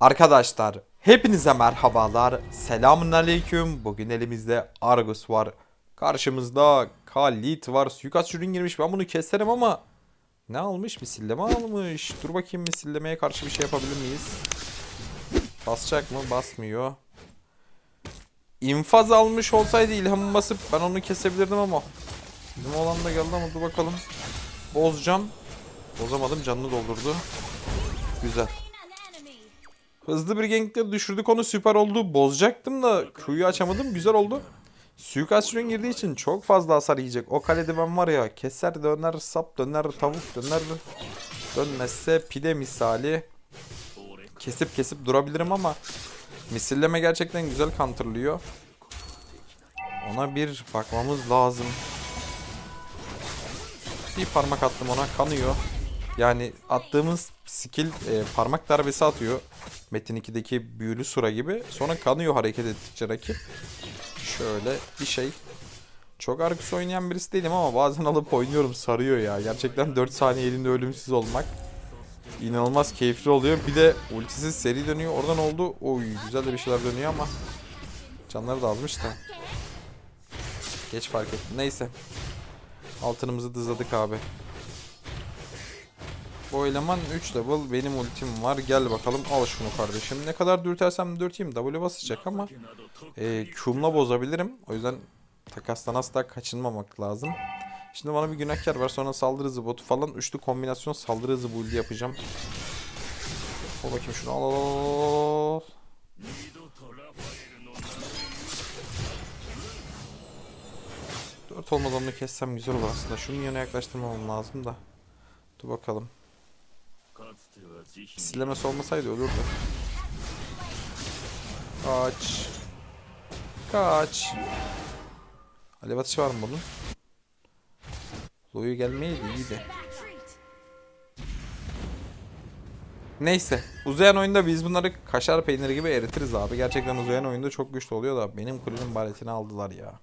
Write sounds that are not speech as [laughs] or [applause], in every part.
Arkadaşlar hepinize merhabalar. Selamun aleyküm. Bugün elimizde Argus var. Karşımızda Khalid var. Suikast ürün girmiş. Ben bunu keserim ama ne almış? Misilleme almış. Dur bakayım misillemeye karşı bir şey yapabilir miyiz? Basacak mı? Basmıyor. İnfaz almış olsaydı ilhamı basıp ben onu kesebilirdim ama Bizim olan da geldi ama dur bakalım. Bozacağım. Bozamadım canını doldurdu. Güzel. Hızlı bir gankle düşürdük onu süper oldu. Bozacaktım da Q'yu açamadım güzel oldu. Suikast ürün girdiği için çok fazla hasar yiyecek. O kalede ben var ya keser döner sap döner tavuk döner dönmezse pide misali kesip kesip durabilirim ama misilleme gerçekten güzel counterlıyor. Ona bir bakmamız lazım. Bir parmak attım ona kanıyor. Yani attığımız skill e, parmak darbesi atıyor. Metin 2'deki büyülü sura gibi. Sonra kanıyor hareket ettikçe rakip. Şöyle bir şey. Çok Argus oynayan birisi değilim ama bazen alıp oynuyorum sarıyor ya. Gerçekten 4 saniye elinde ölümsüz olmak inanılmaz keyifli oluyor. Bir de ultisi seri dönüyor. Oradan oldu. Oy güzel de bir şeyler dönüyor ama canları da azmış da. Geç fark ettim. Neyse. Altınımızı dızladık abi. Bu eleman 3 level benim ultim var. Gel bakalım al şunu kardeşim. Ne kadar dürtersem dürteyim W basacak ama e, Q'umla bozabilirim. O yüzden takastan asla kaçınmamak lazım. Şimdi bana bir günahkar var sonra saldırı hızı botu falan. Üçlü kombinasyon saldırı hızı build yapacağım. Al bakayım şunu al al. Dört olmadan onu kessem güzel olur aslında. Şunun yanına yaklaştırmam lazım da. Dur bakalım. Silemesi olmasaydı ölürdü. Kaç. Kaç. Alev atışı var mı bunun? Loyu gelmeydi iyiydi. Neyse. Uzayan oyunda biz bunları kaşar peyniri gibi eritiriz abi. Gerçekten uzayan oyunda çok güçlü oluyor da benim kulenin baletini aldılar ya.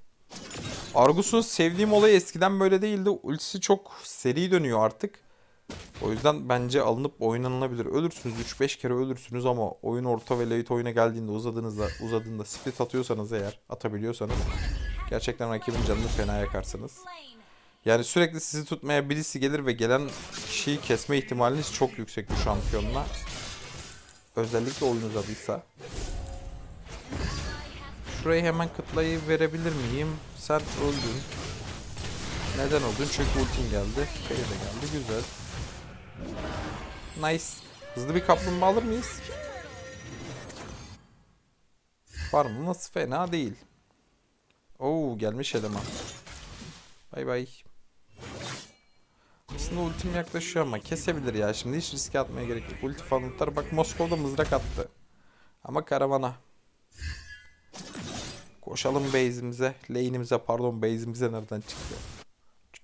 Argus'un sevdiğim olayı eskiden böyle değildi. Ultisi çok seri dönüyor artık. O yüzden bence alınıp oynanılabilir. Ölürsünüz 3-5 kere ölürsünüz ama oyun orta ve late oyuna geldiğinde uzadığınızda uzadığında split atıyorsanız eğer atabiliyorsanız gerçekten rakibin canını fena yakarsınız. Yani sürekli sizi tutmaya birisi gelir ve gelen kişiyi kesme ihtimaliniz çok yüksek bu şampiyonla. Özellikle oyun uzadıysa. Şurayı hemen kıtlayı verebilir miyim? Sen öldün. Neden öldün? Çünkü ultin geldi. Fade de geldi. Güzel. Nice. Hızlı bir kaplumbağa alır mıyız? Farmımız fena değil. Oo gelmiş eleman. Bay bay. Aslında ultim yaklaşıyor ama kesebilir ya. Şimdi hiç riske atmaya gerek yok. Ulti falan. Bak Moskova'da mızrak attı. Ama karavana. Koşalım base'imize. Lane'imize pardon base'imize nereden çıktı?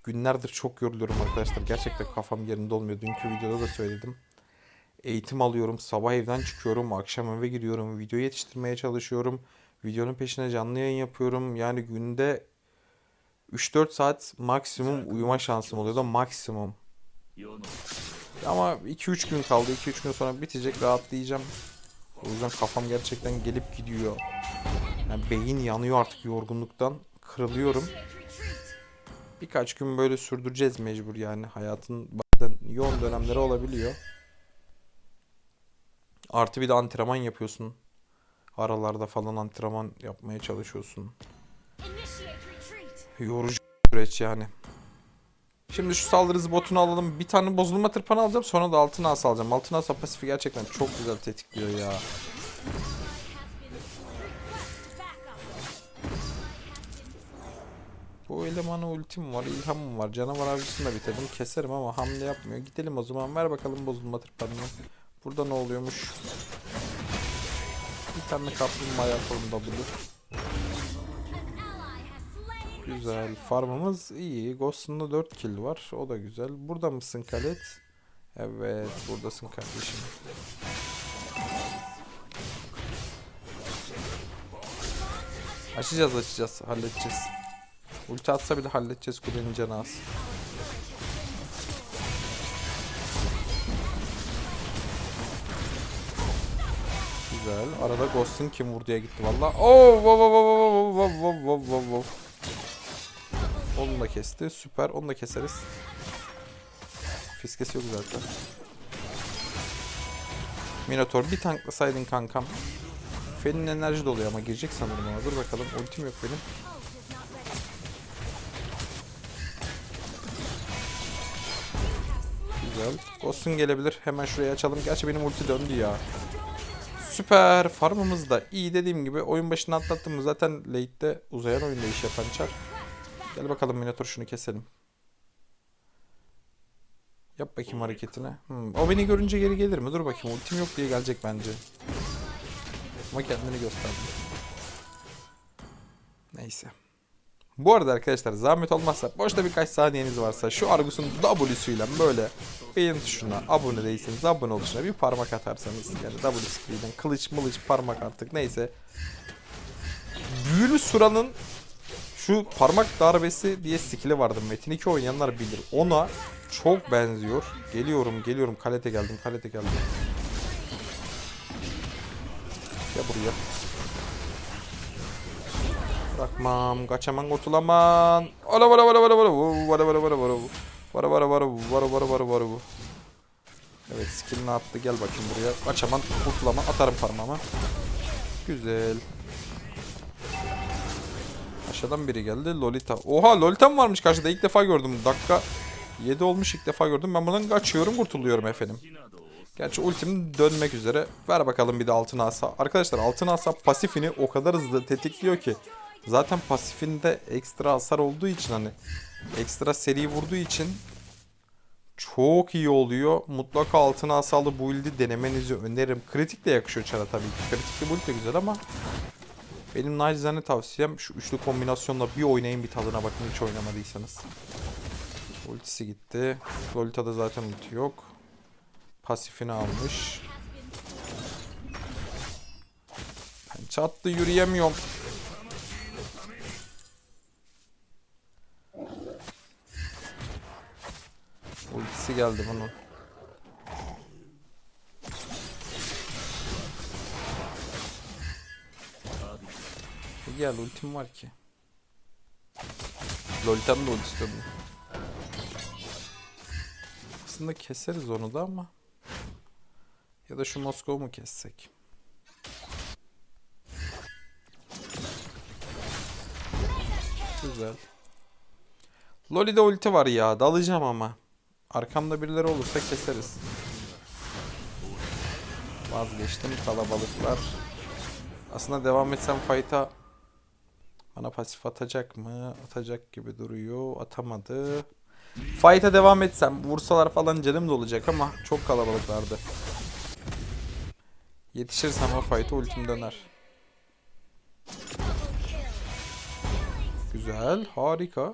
Günlerdir çok yoruluyorum arkadaşlar. Gerçekten kafam yerinde olmuyor. Dünkü videoda da söyledim. Eğitim alıyorum. Sabah evden çıkıyorum. Akşam eve giriyorum. Video yetiştirmeye çalışıyorum. Videonun peşine canlı yayın yapıyorum. Yani günde 3-4 saat maksimum uyuma şansım oluyor da maksimum. Ama 2-3 gün kaldı. 2-3 gün sonra bitecek rahatlayacağım. O yüzden kafam gerçekten gelip gidiyor. Yani beyin yanıyor artık yorgunluktan. Kırılıyorum. Birkaç gün böyle sürdüreceğiz mecbur yani. Hayatın bazen yoğun dönemleri olabiliyor. Artı bir de antrenman yapıyorsun. Aralarda falan antrenman yapmaya çalışıyorsun. Yorucu süreç yani. Şimdi şu saldırı botunu alalım. Bir tane bozulma tırpanı alacağım. Sonra da altın as alacağım. Altın as pasifi gerçekten çok güzel tetikliyor ya. Bu elemana ultim var, ilhamım var. Canavar avcısını da bitirdim. Keserim ama hamle yapmıyor. Gidelim o zaman. Ver bakalım bozulma tırpanını. Burada ne oluyormuş? Bir tane kaplumbağa yapalım W. Güzel. Farmımız iyi. Ghost'unda 4 kill var. O da güzel. Burada mısın Kalet? Evet. Buradasın kardeşim. Açacağız açacağız. Halledeceğiz. Ulti atsa bile halledeceğiz kulenin canı az. Güzel. Arada Ghost'un kim vurduya gitti valla. Wow, wow. Onu da kesti. Süper. Onu da keseriz. Fiskesi yok zaten. Minotaur bir tanklasaydın kankam. Fen'in enerji doluyor ama girecek sanırım ona. Dur bakalım. Ultim yok benim. Güzel. Ghost'un gelebilir. Hemen şuraya açalım. Gerçi benim ulti döndü ya. Süper. Farmımız da iyi dediğim gibi. Oyun başına atlattığımız zaten late'de uzayan oyunda iş yapan çar. Gel bakalım Minotaur şunu keselim. Yap bakayım hareketini. Hmm, O beni görünce geri gelir mi? Dur bakayım. Ultim yok diye gelecek bence. Ama kendini gösterdi. Neyse. Bu arada arkadaşlar zahmet olmazsa boşta birkaç saniyeniz varsa şu Argus'un W'suyla böyle beğen tuşuna abone değilseniz abone ol tuşuna bir parmak atarsanız yani W screen'den kılıç mılıç parmak artık neyse. Büyülü Sura'nın şu parmak darbesi diye skill'i vardı. Metin 2 oynayanlar bilir. Ona çok benziyor. Geliyorum geliyorum kalete geldim kalete geldim. Gel buraya. Bırakmam. Kaçaman kurtulamam. Ola vara vara vara vara. Vara vara vara vara. Vara vara vara vara vara vara vara. Evet skillini attı. Gel bakayım buraya. Kaçaman kurtulamam. Atarım parmağımı. Güzel. Aşağıdan biri geldi. Lolita. Oha Lolita mı varmış karşıda? İlk defa gördüm. Dakika 7 olmuş ilk defa gördüm. Ben buradan kaçıyorum kurtuluyorum efendim. Gerçi ultim dönmek üzere. Ver bakalım bir de altın asa. Arkadaşlar altın asa pasifini o kadar hızlı tetikliyor ki. Zaten pasifinde ekstra hasar olduğu için hani ekstra seri vurduğu için çok iyi oluyor. Mutlaka altın asalı build'i denemenizi öneririm. Kritik de yakışıyor çara tabii ki. Kritikli build de güzel ama benim nacizane tavsiyem şu üçlü kombinasyonla bir oynayın bir tadına bakın hiç oynamadıysanız. Ultisi gitti. Lolita'da zaten ulti yok. Pasifini almış. Ben çattı yürüyemiyorum. Ultisi geldi bunun. E Gel ultim var ki. Lolita'nın da ultisi döndü. Aslında keseriz onu da ama. Ya da şu Moskova mu kessek? Güzel. Loli'de ulti var ya. Dalacağım ama. Arkamda birileri olursa keseriz. Vazgeçtim kalabalıklar. Aslında devam etsem fight'a bana pasif atacak mı? Atacak gibi duruyor. Atamadı. Fight'a devam etsem vursalar falan canım da olacak ama çok kalabalıklardı. Yetişirsem o fight'a ultim döner. Güzel, harika.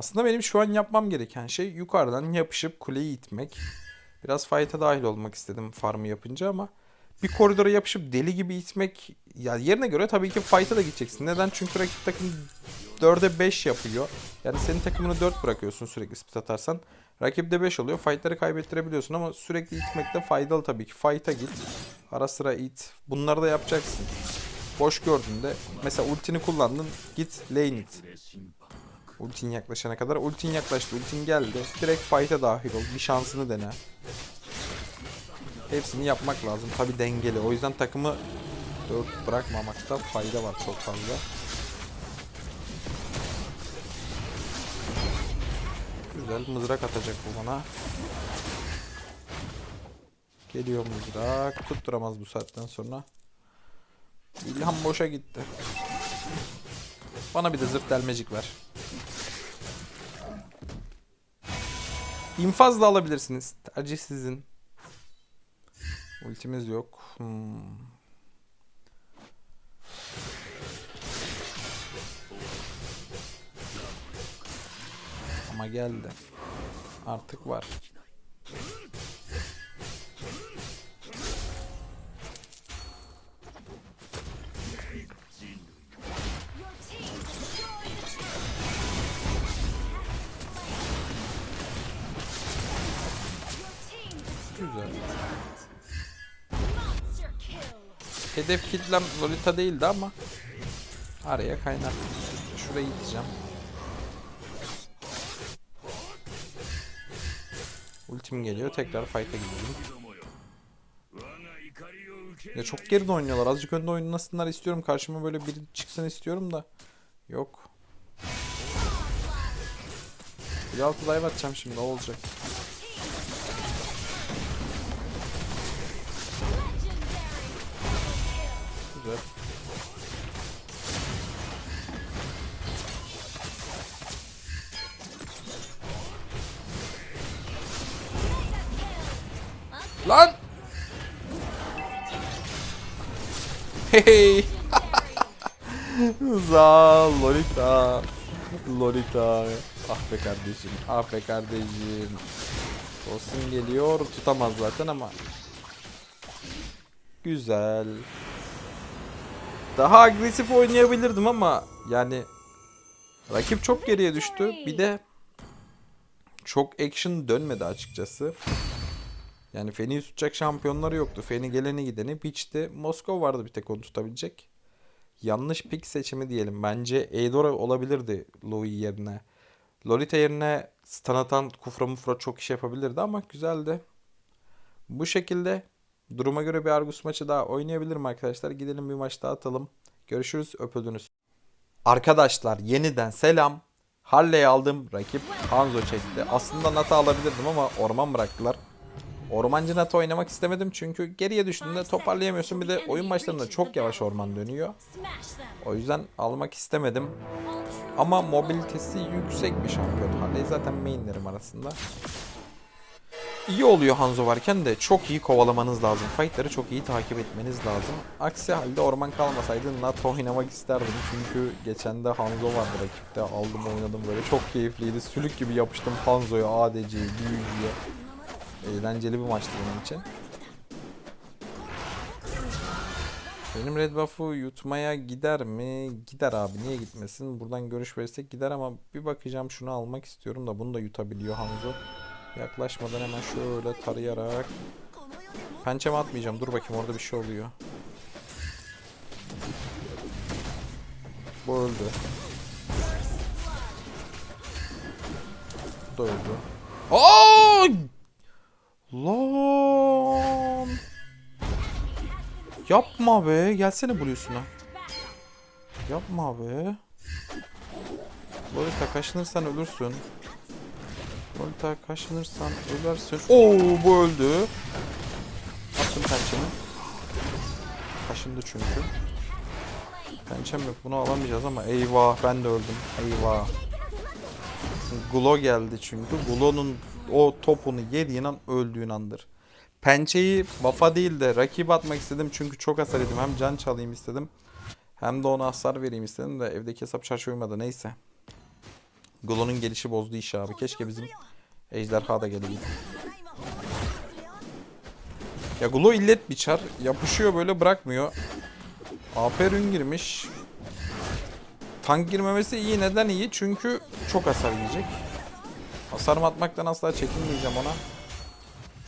Aslında benim şu an yapmam gereken şey yukarıdan yapışıp kuleyi itmek. Biraz fight'a dahil olmak istedim farmı yapınca ama bir koridora yapışıp deli gibi itmek ya yerine göre tabii ki fight'a da gideceksin. Neden? Çünkü rakip takım 4'e 5 yapıyor. Yani senin takımını 4 bırakıyorsun sürekli split atarsan. Rakip de 5 oluyor. Fight'ları kaybettirebiliyorsun ama sürekli itmek de faydalı tabii ki. Fight'a git. Ara sıra it. Bunları da yapacaksın. Boş gördüğünde mesela ultini kullandın git lane it. Ultin yaklaşana kadar. Ultin yaklaştı. Ultin geldi. Direkt fight'a dahil ol. Bir şansını dene. Hepsini yapmak lazım. Tabi dengeli. O yüzden takımı 4 bırakmamakta fayda var çok fazla. Güzel mızrak atacak bu bana. Geliyor mızrak. Tutturamaz bu saatten sonra. İlham boşa gitti. Bana bir de zırh delmecik ver. İnfaz da alabilirsiniz. Tercih sizin. Ultimiz yok. Hmm. Ama geldi. Artık var. Hedef kitlem Lolita değildi ama araya kaynattım. Şurayı iteceğim. Ultim geliyor. Tekrar fight'a gidelim. Ya çok geride oynuyorlar. Azıcık önde oynasınlar istiyorum. Karşıma böyle biri çıksın istiyorum da. Yok. Bir altı dive atacağım şimdi. O olacak. Güzel. Lan! Hey! [laughs] Za Lolita. Lolita. Ah be kardeşim. Ah be kardeşim. Olsun geliyor. Tutamaz zaten ama. Güzel. Daha agresif oynayabilirdim ama yani rakip çok geriye düştü. Bir de çok action dönmedi açıkçası. Yani Feni'yi tutacak şampiyonları yoktu. Feni geleni gideni piçti. Moskova vardı bir tek onu tutabilecek. Yanlış pick seçimi diyelim. Bence Eidora olabilirdi Louis yerine. Lolita yerine stun atan Kufra Mufra çok iş yapabilirdi ama güzeldi. Bu şekilde duruma göre bir Argus maçı daha oynayabilirim arkadaşlar. Gidelim bir maç daha atalım. Görüşürüz öpüldünüz. Arkadaşlar yeniden selam. Harley'i aldım. Rakip Hanzo çekti. Aslında Nata alabilirdim ama orman bıraktılar. Ormancı Nata oynamak istemedim çünkü geriye düştüğünde toparlayamıyorsun. Bir de oyun başlarında çok yavaş orman dönüyor. O yüzden almak istemedim. Ama mobilitesi yüksek bir şampiyon. Harley zaten mainlerim arasında. İyi oluyor Hanzo varken de çok iyi kovalamanız lazım. Fightları çok iyi takip etmeniz lazım. Aksi halde orman kalmasaydı Nato oynamak isterdim. Çünkü geçen de Hanzo vardı rakipte. Aldım oynadım böyle çok keyifliydi. Sülük gibi yapıştım Hanzo'ya, ADC'ye, büyücüye. Eğlenceli bir maçtı benim için. Benim red buff'u yutmaya gider mi? Gider abi niye gitmesin? Buradan görüş verirsek gider ama bir bakacağım şunu almak istiyorum da bunu da yutabiliyor Hanzo. Yaklaşmadan hemen şöyle tarayarak. Pençeme atmayacağım. Dur bakayım orada bir şey oluyor. Bu öldü. Bu da öldü. Lan! Yapma be. Gelsene Blue'suna. Yapma be. Lolita kaşınırsan ölürsün. Lolita kaşınırsan ölersin. Oo bu öldü. Attım pençemi. Kaşındı çünkü. Pençem yok bunu alamayacağız ama eyvah ben de öldüm. Eyvah. Gulo geldi çünkü. Gulo'nun o topunu yediğin an öldüğün andır. Pençeyi vafa değil de rakip atmak istedim çünkü çok hasar yedim. Hem can çalayım istedim. Hem de ona hasar vereyim istedim de evdeki hesap çarşı uymadı neyse. Gulo'nun gelişi bozdu işi abi. Keşke bizim ejderha da gelebildi. Ya Gulo illet biçer. Yapışıyor böyle bırakmıyor. AP girmiş. Tank girmemesi iyi. Neden iyi? Çünkü çok hasar yiyecek. Hasarımı atmaktan asla çekinmeyeceğim ona.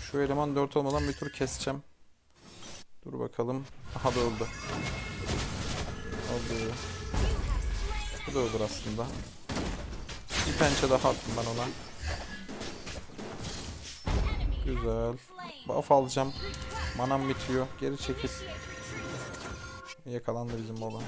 Şu eleman 4 olmadan bir tur keseceğim. Dur bakalım. Aha da öldü. Öldü. Bu da öldür aslında. Bir pençe daha attım ben ona. Güzel. Buff alacağım. Manam bitiyor. Geri çekil. Yakalandı bizim olan.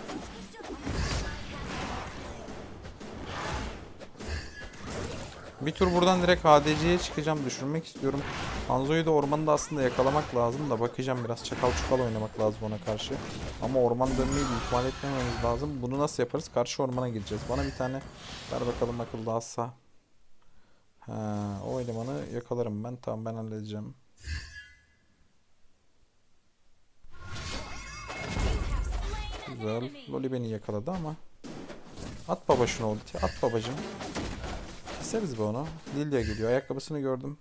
Bir tur buradan direkt ADC'ye çıkacağım. Düşürmek istiyorum. Hanzo'yu da ormanda aslında yakalamak lazım da bakacağım biraz çakal çukal oynamak lazım ona karşı. Ama orman dönmeyi de ihmal etmememiz lazım. Bunu nasıl yaparız? Karşı ormana gireceğiz. Bana bir tane ver bakalım akıllı assa. Ha, o elemanı yakalarım ben. Tamam ben halledeceğim. Güzel. Loli beni yakaladı ama. At baba şunu ulti. At babacım. Keseriz be onu. Lilia geliyor. Ayakkabısını gördüm.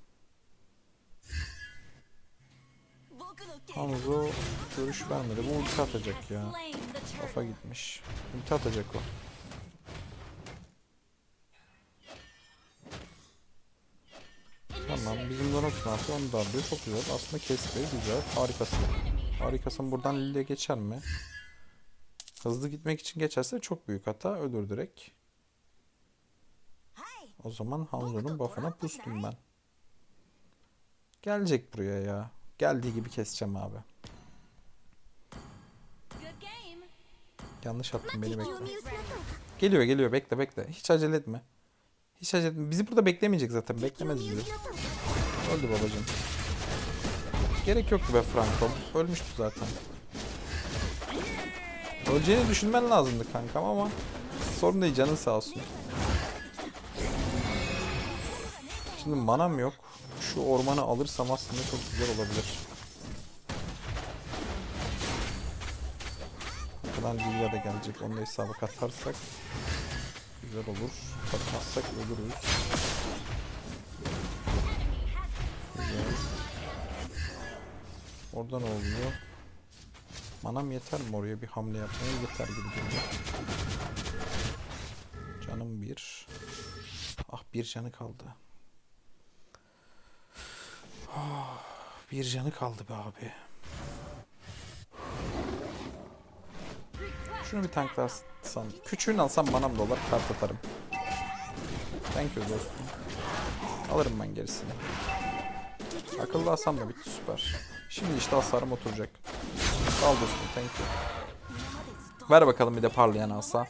Hanzo görüş vermedi. Bu ulti atacak ya. Kafa gitmiş. Ulti atacak o. Tamam. Bizim ne yapıyor? Onu da alıyor. Çok güzel. Aslında kesti. Güzel. Harikasın. Harikasın. Buradan Lilia geçer mi? Hızlı gitmek için geçerse çok büyük hata. Ölür direkt. O zaman Hanzo'nun buff'ına pustum ben. Gelecek buraya ya. Geldiği gibi keseceğim abi. Yanlış attım beni bekle. Geliyor geliyor bekle bekle. Hiç acele etme. Hiç etme. Bizi burada beklemeyecek zaten. Beklemez bizi. Öldü babacığım. Gerek yoktu be Franco. Ölmüştü zaten. Öleceğini düşünmen lazımdı kankam ama sorun değil canın sağ olsun. Şimdi manam yok. Şu ormanı alırsam aslında çok güzel olabilir. Arkadan Lilia da gelecek. Onu da hesaba katarsak güzel olur. Katmazsak ölürüz. Güzel. Orada ne oluyor? Manam yeter mi oraya bir hamle yapmaya? Yeter gibi geliyor. Canım bir. Ah bir canı kaldı. Ah, bir canı kaldı be abi. Şunu bir tanklarsan. Küçüğünü alsam manam dolar kart atarım. Thank you dostum. Alırım ben gerisini. Akıllı alsam da bitti süper. Şimdi işte hasarım oturacak. Ol dostum thank you. Ver bakalım bir de parlayan asa.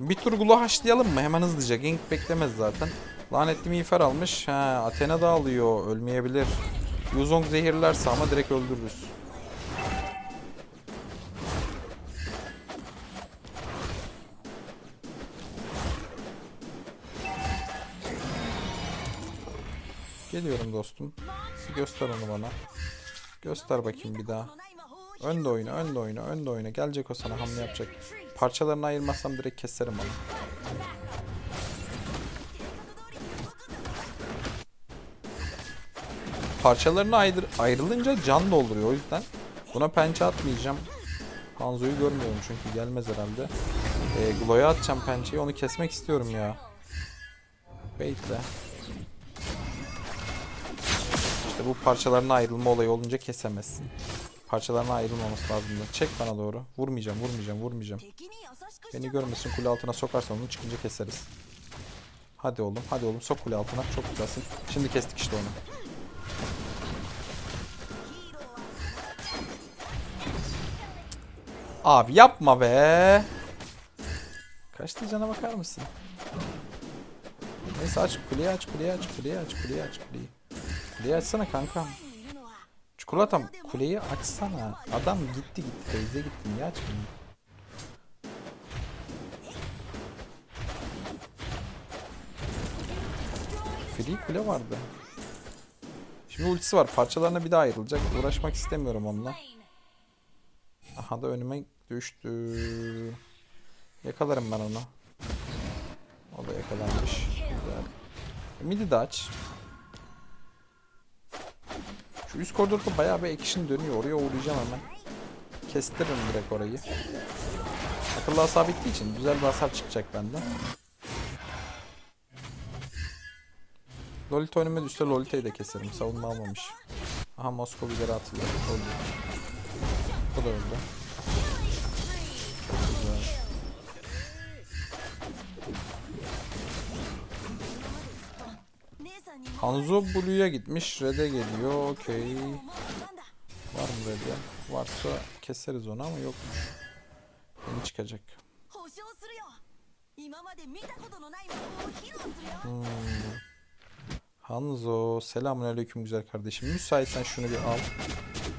Bir tur gulu haşlayalım mı? Hemen hızlıca. Gank beklemez zaten. Lanetli miğfer almış. Ha, Athena da alıyor. Ölmeyebilir. Yuzong zehirlerse ama direkt öldürürüz. Geliyorum dostum. Göster onu bana. Göster bakayım bir daha. Önde oyna, önde oyna, önde oyna. Gelecek o sana hamle yapacak. Parçalarını ayırmazsam direkt keserim onu. Parçalarını ayrı, ayrılınca can dolduruyor o yüzden. Buna pençe atmayacağım. Hanzo'yu görmüyorum çünkü gelmez herhalde. Ee, Glo'ya atacağım pençeyi onu kesmek istiyorum ya. Bekle. Bu parçalarına ayrılma olayı olunca kesemezsin. Parçalarına ayrılmaması lazım. Çek bana doğru. Vurmayacağım, vurmayacağım, vurmayacağım. Beni görmesin kule altına sokarsan onu çıkınca keseriz. Hadi oğlum, hadi oğlum sok kule altına. Çok güzelsin. Şimdi kestik işte onu. Abi yapma be. Kaçtı cana bakar mısın? Neyse aç kuleyi aç kuleyi aç kuleyi aç kuleyi aç kuleyi. Kuleyi açsana kankam. Çikolatam kuleyi açsana. Adam gitti gitti teyze gitti niye açmıyor? Free kule vardı. Şimdi ultisi var. Parçalarına bir daha ayrılacak. Uğraşmak istemiyorum onunla. Aha da önüme düştü. Yakalarım ben onu. O da yakalanmış. Güzel. Midi de aç. Şu üst koridorda bayağı bir action dönüyor. Oraya uğrayacağım hemen. Kestiririm direkt orayı. Akıllı hasar bittiği için güzel bir hasar çıkacak benden. Lolita önüme düşse Lolita'yı da keserim. Savunma almamış. Aha Moskova ileri atıldı. Öldü. O da öldü. Hanzo Blue'ya gitmiş. Red'e geliyor. Okey. Var mı Red'e? Varsa keseriz onu ama yokmuş. Yeni çıkacak. Hmm. Hanzo selamünaleyküm güzel kardeşim. Müsaitsen şunu bir al.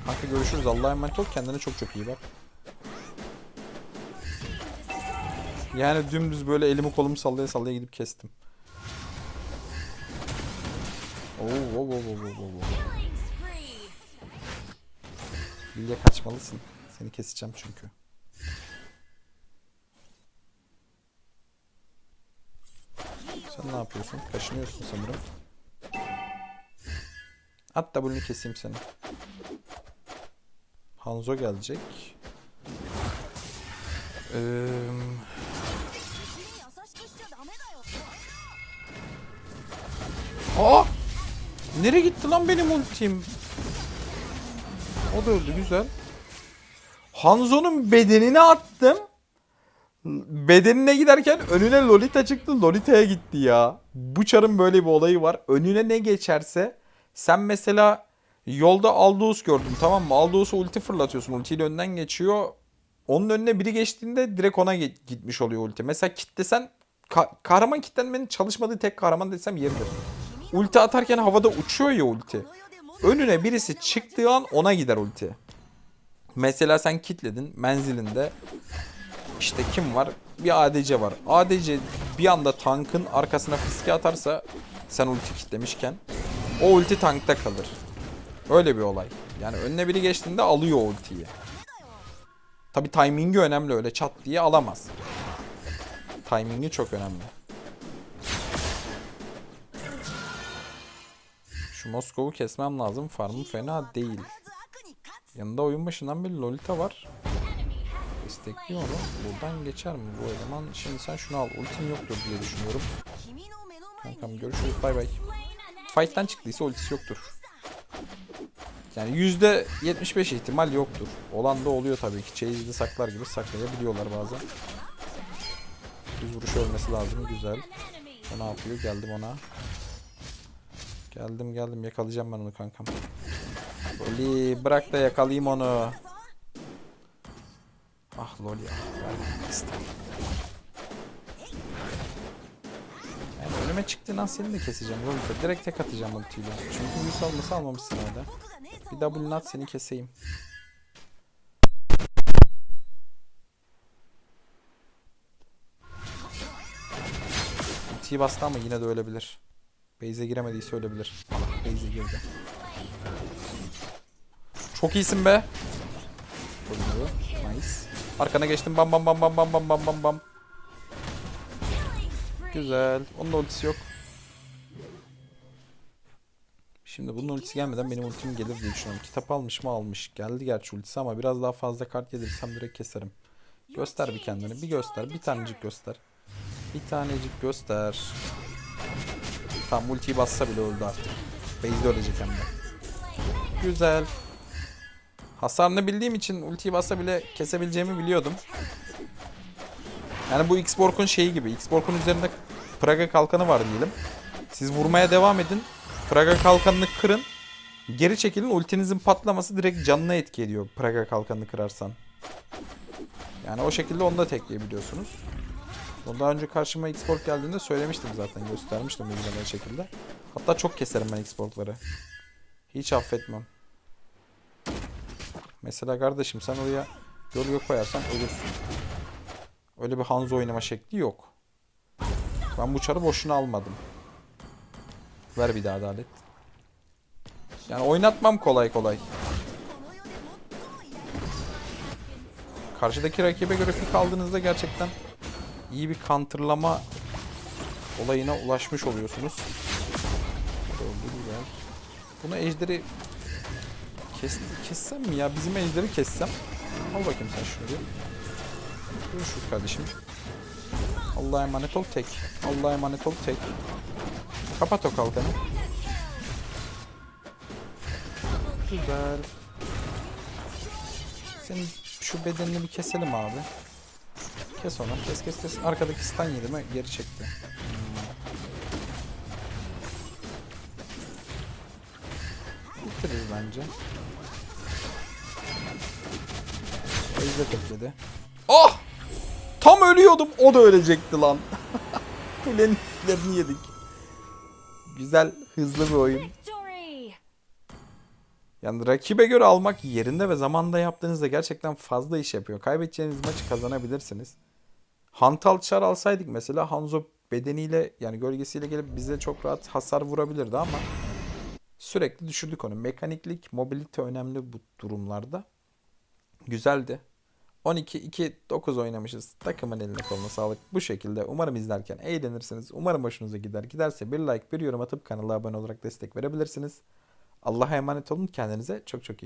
Kanka görüşürüz. Allah'a emanet ol. Kendine çok çok iyi bak. Yani dümdüz böyle elimi kolumu sallaya sallaya gidip kestim. Oo, oo, oo, oo, oo. Lilia kaçmalısın. Seni keseceğim çünkü. Sen ne yapıyorsun? Kaşınıyorsun sanırım. At bunu keseyim seni. Hanzo gelecek. Eee... 優 Nereye gitti lan benim ultim? O da öldü güzel. Hanzo'nun bedenini attım. Bedenine giderken önüne Lolita çıktı. Lolita'ya gitti ya. Bu çarın böyle bir olayı var. Önüne ne geçerse sen mesela yolda Aldous gördün tamam mı? Aldous'a ulti fırlatıyorsun. Ultiyle önden geçiyor. Onun önüne biri geçtiğinde direkt ona gitmiş oluyor ulti. Mesela kitlesen ka- kahraman kitlenmenin çalışmadığı tek kahraman desem yeridir. Ulti atarken havada uçuyor ya ulti. Önüne birisi çıktığı an ona gider ulti. Mesela sen kitledin menzilinde işte kim var? Bir ADC var. ADC bir anda tankın arkasına fiske atarsa sen ulti kitlemişken o ulti tankta kalır. Öyle bir olay. Yani önüne biri geçtiğinde alıyor ultiyi. Tabi timingi önemli öyle çat diye alamaz. Timingi çok önemli. Şu Moskov'u kesmem lazım. Farmı fena değil. Yanında oyun başından beri Lolita var. Destekliyor onu. Buradan geçer mi bu eleman? Şimdi sen şunu al. Ultim yoktur diye düşünüyorum. Kankam görüşürüz. Bay bay. Fight'tan çıktıysa ultisi yoktur. Yani %75 ihtimal yoktur. Olan da oluyor tabii ki. Chase'de saklar gibi saklayabiliyorlar bazen. Düz vuruş ölmesi lazım. Güzel. O ne yapıyor? Geldim ona. Geldim geldim. Yakalayacağım ben onu kankam. Loli bırak da yakalayayım onu. Ah lol ya. İstedim. Yani önüme çıktığın an seni de keseceğim Lolita. Direkt tek atacağım ultiyle. Çünkü büyü salması almamışsın orada. Bir W at seni keseyim. Ultiyi bastı ama yine de ölebilir. Base'e giremediyse ölebilir. Base'e girdi. Çok iyisin be. Nice. Arkana geçtim. Bam bam bam bam bam bam bam bam bam. Güzel. Onun ultisi yok. Şimdi bunun ultisi gelmeden benim ultim gelir diye düşünüyorum. Kitap almış mı almış. Geldi gerçi ultisi ama biraz daha fazla kart gelirsem direkt keserim. Göster bir kendini. Bir göster. Bir tanecik göster. Bir tanecik göster. Tam ultiyi bassa bile öldü artık. Base'de ölecek hem de. Güzel. Hasarını bildiğim için ultiyi bassa bile kesebileceğimi biliyordum. Yani bu X-Borg'un şeyi gibi. X-Borg'un üzerinde Praga kalkanı var diyelim. Siz vurmaya devam edin. Praga kalkanını kırın. Geri çekilin. Ultinizin patlaması direkt canına etki ediyor. Praga kalkanını kırarsan. Yani o şekilde onu da tekleyebiliyorsunuz. Ondan önce karşıma X-Borg geldiğinde söylemiştim zaten. Göstermiştim uygulamalı şekilde. Hatta çok keserim ben X-Borg'ları. Hiç affetmem. Mesela kardeşim sen oraya gölge koyarsan ölürsün. Öyle bir Hanzo oynama şekli yok. Ben bu çarı boşuna almadım. Ver bir daha adalet. Yani oynatmam kolay kolay. Karşıdaki rakibe göre pik aldığınızda gerçekten iyi bir counterlama olayına ulaşmış oluyorsunuz. Oldu güzel. Bunu ejderi kes, kessem mi ya? Bizim ejderi kessem. Al bakayım sen şunu bir. Görüşürüz kardeşim. Allah'a emanet ol tek. Allah'a emanet ol tek. Kapat o kalkanı. Güzel. Senin şu bedenini bir keselim abi. Kes onu. Kes kes kes. Arkadaki stun yedi mi geri çekti. Bitiririz bence. Ejde tekledi. Ah! Tam ölüyordum. O da ölecekti lan. [laughs] Kulenin yedik. Güzel, hızlı bir oyun. Yani rakibe göre almak yerinde ve zamanda yaptığınızda gerçekten fazla iş yapıyor. Kaybedeceğiniz maçı kazanabilirsiniz. Hantal Char alsaydık mesela Hanzo bedeniyle yani gölgesiyle gelip bize çok rahat hasar vurabilirdi ama sürekli düşürdük onu. Mekaniklik, mobilite önemli bu durumlarda. Güzeldi. 12-2-9 oynamışız. Takımın eline koluna sağlık. Bu şekilde umarım izlerken eğlenirsiniz. Umarım hoşunuza gider. Giderse bir like, bir yorum atıp kanala abone olarak destek verebilirsiniz. Allah'a emanet olun. Kendinize çok çok iyi bakın.